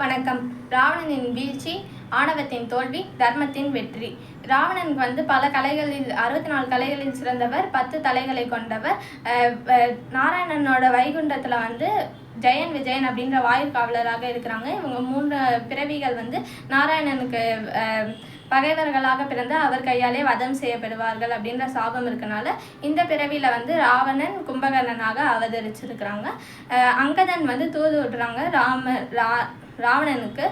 வணக்கம். ராவணனின் வீழ்ச்சி ஆணவத்தின் தோல்வி தர்மத்தின் வெற்றி. ராவணன் வந்து பல கலைகளில் அறுபத்தி நாலு கலைகளில் சிறந்தவர் பத்து தலைகளை கொண்டவர். நாராயணனோட வைகுண்டத்தில் வந்து ஜெயன் விஜயன் அப்படின்ற வாயு காவலராக இருக்கிறாங்க. இவங்க மூன்று பிறவிகள் வந்து நாராயணனுக்கு பகைவர்களாக பிறந்து அவர் கையாலே வதம் செய்யப்படுவார்கள் அப்படின்ற சாபம் இருக்கனால இந்த பிறவியில் வந்து ராவணன் கும்பகர்ணனாக அவதரிச்சிருக்கிறாங்க. அங்கதன் வந்து தூது விடுறாங்க ராம ரா ராவணனுக்கு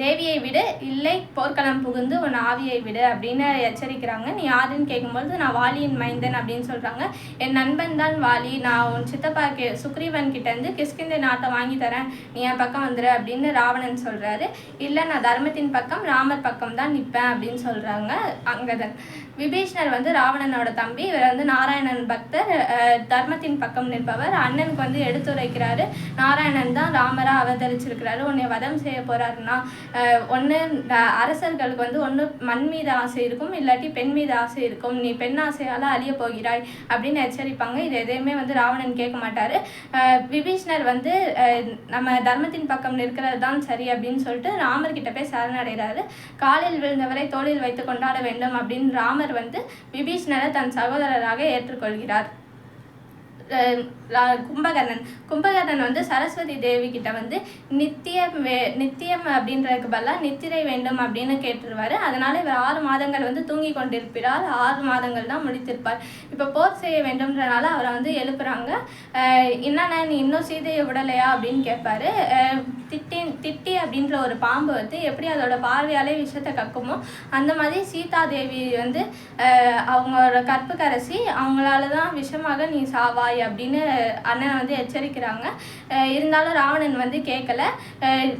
தேவியை விடு இல்லை போர்க்களம் புகுந்து உன் ஆவியை விடு அப்படின்னு எச்சரிக்கிறாங்க. நீ யாருன்னு கேட்கும்பொழுது நான் வாலியின் மைந்தன் அப்படின்னு சொல்கிறாங்க என் நண்பன் தான் வாலி. நான் உன் சித்தப்பா கே சுக்ரீவன் கிட்டேருந்து கிஷ்கிந்தை நாட்டை வாங்கி தரேன். நீ என் பக்கம் வந்துரு அப்படின்னு ராவணன் சொல்கிறாரு இல்லை நான் தர்மத்தின் பக்கம் ராமர் பக்கம் தான் நிற்பேன் அப்படின்னு சொல்கிறாங்க அங்கதன். விபீஷ்ணர் வந்து ராவணனோட தம்பி. இவர் வந்து நாராயணன் பக்தர். தர்மத்தின் பக்கம் நிற்பவர். அண்ணனுக்கு வந்து எடுத்துரைக்கிறாரு. நாராயணன் தான் ராமராக அவதரிச்சிருக்கிறார் உன்னை வதம் செய்ய போறாருன்னா ஒன்று அரசர்களுக்கு வந்து ஒன்று மண் மீது ஆசை இருக்கும் இல்லாட்டி பெண் மீது ஆசை இருக்கும். நீ பெண் ஆசையால் அழிய போகிறாய் அப்படின்னு எச்சரிப்பாங்க. இது எதையுமே வந்து ராவணன் கேட்க மாட்டாரு. விபீஷ்ணர் வந்து நம்ம தர்மத்தின் பக்கம் நிற்கிறது தான் சரி அப்படின்னு சொல்லிட்டு ராமர் கிட்ட போய் சரணடைகிறாரு. காலில் விழுந்தவரை தோளில் வைத்து கொண்டாட வேண்டும் அப்படின்னு ராமர் வந்து விபீஷ்ணரை தன் சகோதரராக ஏற்றுக்கொள்கிறார். கும்பகர்ணன். கும்பகர்ணன் வந்து சரஸ்வதி தேவி கிட்ட வந்து நித்தியம் வே நித்தியம் அப்படின்றதுக்கு பதிலாக நித்திரை வேண்டும் அப்படின்னு கேட்டுருவாரு. அதனால இவர் ஆறு மாதங்கள் வந்து தூங்கி கொண்டிருப்பார் ஆறு மாதங்கள் தான் முடித்திருப்பார். இப்போ போர் செய்ய வேண்டும்ன்றனால அவரை வந்து எழுப்புறாங்க. அஹ் என்னண்ணா நீ இன்னும் சீதையை விடலையா? அப்படின்னு கேட்பாரு. திட்டி திட்டி அப்படின்ற ஒரு பாம்பு வந்து எப்படி அதோட பார்வையாலே விஷத்தை கக்குமோ அந்த மாதிரி சீதா தேவி வந்து அவங்களோட கற்புக்கரசி அவங்களால தான் விஷமாக நீ சாவா சாவாய் அப்படின்னு அண்ணன் வந்து எச்சரிக்கிறாங்க. இருந்தாலும் ராவணன் வந்து கேட்கல.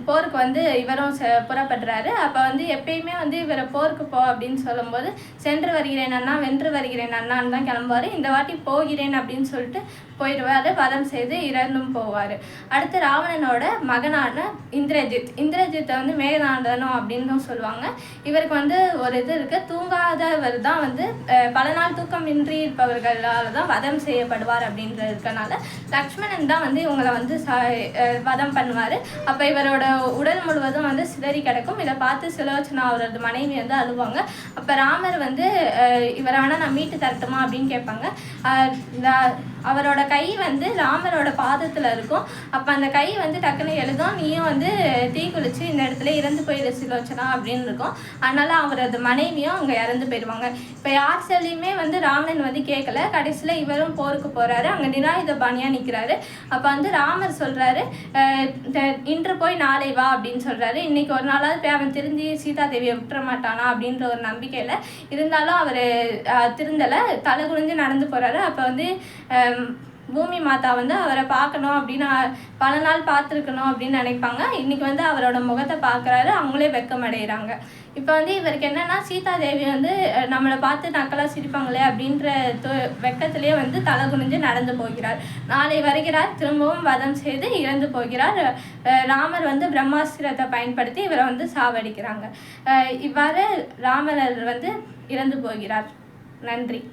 போருக்கு வந்து இவரும் புறப்படுறாரு. அப்போ வந்து எப்பயுமே வந்து இவரை போருக்கு போ அப்படின்னு சொல்லும்போது சென்று வருகிறேன் அண்ணா வென்று வருகிறேன் அண்ணான்னு தான் கிளம்புவார். இந்த வாட்டி போகிறேன் அப்படின்னு சொல்லிட்டு போயிடுவார். வதம் செய்து இறந்தும் போவார். அடுத்து ராவணனோட மகனான இந்திரஜித். இந்திரஜித்தை வந்து மேகநாதனம் அப்படின்னு சொல்லுவாங்க. இவருக்கு வந்து ஒரு இது இருக்குது தூங்காதவர் தான் வந்து பல நாள் தூக்கமின்றி இருப்பவர்களால் தான் வதம் செய்யப்படுவார் அப்படின்னு அப்படின்றது இருக்கனால லக்ஷ்மணன் தான் வந்து இவங்களை வந்து வதம் பண்ணுவார். அப்போ இவரோட உடல் முழுவதும் வந்து சிதறி கிடக்கும். இதை பார்த்து சுலோச்சனா அவரது மனைவி வந்து அழுவாங்க. அப்போ ராமர் வந்து இவரான இவரை வேணால் நான் மீட்டு தரட்டுமா? அப்படின்னு கேட்பாங்க. அவரோட கை வந்து ராமரோட பாதத்தில் இருக்கும். அப்போ அந்த கை வந்து டக்குன்னு எழுதும். நீயும் வந்து தீ குளிச்சு இந்த இடத்துல இறந்து போயிடு சிலோச்சனா அப்படின்னு இருக்கும். அதனால அவரது மனைவியும் அங்கே இறந்து போயிடுவாங்க. இப்போ யார் சொல்லியுமே வந்து ராமன் வந்து கேட்கல கடைசியில் இவரும் போருக்கு போகிறாரு அங்கே நிராயுத பாணியாக நிற்கிறாரு அப்போ வந்து ராமர் சொல்கிறாரு இன்று போய் நாளை வா அப்படின்னு சொல்கிறாரு இன்னைக்கு ஒரு நாளாவது போய் அவன் திருந்தி சீதா தேவியை விட்டுற மாட்டானா அப்படின்ற ஒரு நம்பிக்கையில் இருந்தாலும் அவர் திருந்தலை. தலை குனிஞ்சு நடந்து போகிறாரு அப்போ வந்து பூமி மாதா வந்து அவரை பார்க்கணும் அப்படின்னு பல நாள் பார்த்துருக்கணும் அப்படின்னு நினைப்பாங்க. இன்றைக்கி வந்து அவரோட முகத்தை பார்க்குறாரு. அவங்களே வெக்கமடைகிறாங்க. இப்போ வந்து இவருக்கு என்னன்னா சீதா தேவி வந்து நம்மளை பார்த்து நக்கலாக சிரிப்பாங்களே அப்படின்ற தொ- வெக்கத்திலேயே வந்து தலை குனிஞ்சு நடந்து போகிறார். நாளை வருகிறார். திரும்பவும் வதம் செய்து இறந்து போகிறார். ராமர் வந்து பிரம்மாஸ்திரத்தை பயன்படுத்தி இவரை வந்து சாவடிக்கிறாங்க. இவ்வாறு ராமர் வந்து இறந்து போகிறார். நன்றி.